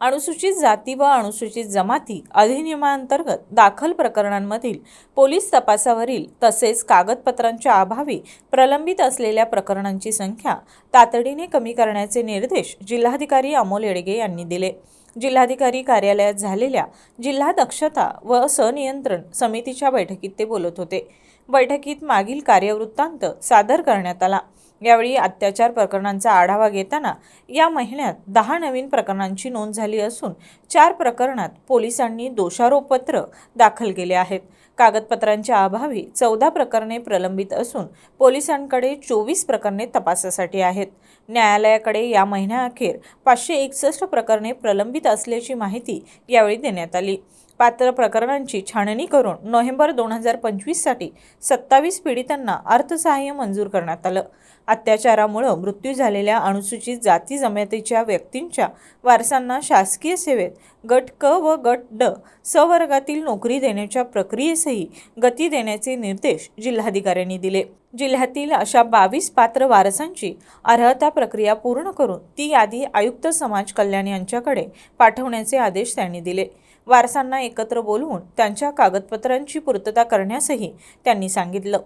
अनुसूचित जाती व अनुसूचित जमाती अधिनियमांतर्गत दाखल प्रकरणांमधील पोलीस तपासावरील तसेच कागदपत्रांच्या अभावी प्रलंबित असलेल्या प्रकरणांची संख्या तातडीने कमी करण्याचे निर्देश जिल्हाधिकारी अमोल येडगे यांनी दिले. जिल्हाधिकारी कार्यालयात झालेल्या जिल्हा दक्षता व सनियंत्रण समितीच्या बैठकीत ते बोलत होते. बैठकीत मागील कार्यवृत्तांत सादर करण्यात आला. यावेळी अत्याचार प्रकरणांचा आढावा घेताना या महिन्यात दहा नवीन प्रकरणांची नोंद झाली असून चार प्रकरणात पोलिसांनी दोषारोपपत्र दाखल केले आहेत. कागदपत्रांच्या अभावी चौदा प्रकरणे प्रलंबित असून पोलिसांकडे चोवीस प्रकरणे तपासासाठी आहेत. न्यायालयाकडे या महिन्याअखेर पाचशे एकसष्ट प्रकरणे प्रलंबित असल्याची माहिती यावेळी देण्यात आली. पात्र प्रकरणांची छाननी करून नोव्हेंबर दोन हजार पंचवीससाठी सत्तावीस पीडितांना अर्थसहाय्य मंजूर करण्यात आलं. अत्याचारामुळं मृत्यू झालेल्या अनुसूचित जाती जमातीच्या व्यक्तींच्या वारसांना शासकीय सेवेत गट क व गट ड सवर्गातील नोकरी देण्याच्या प्रक्रियेसही गती देण्याचे निर्देश जिल्हाधिकाऱ्यांनी दिले. जिल्ह्यातील अशा बावीस पात्र वारसांची अर्हता प्रक्रिया पूर्ण करून ती यादी आयुक्त समाज कल्याण यांच्याकडे पाठवण्याचे आदेश त्यांनी दिले. वारसांना एकत्र बोलवून त्यांच्या कागदपत्रांची पूर्तता करण्यासही त्यांनी सांगितलं.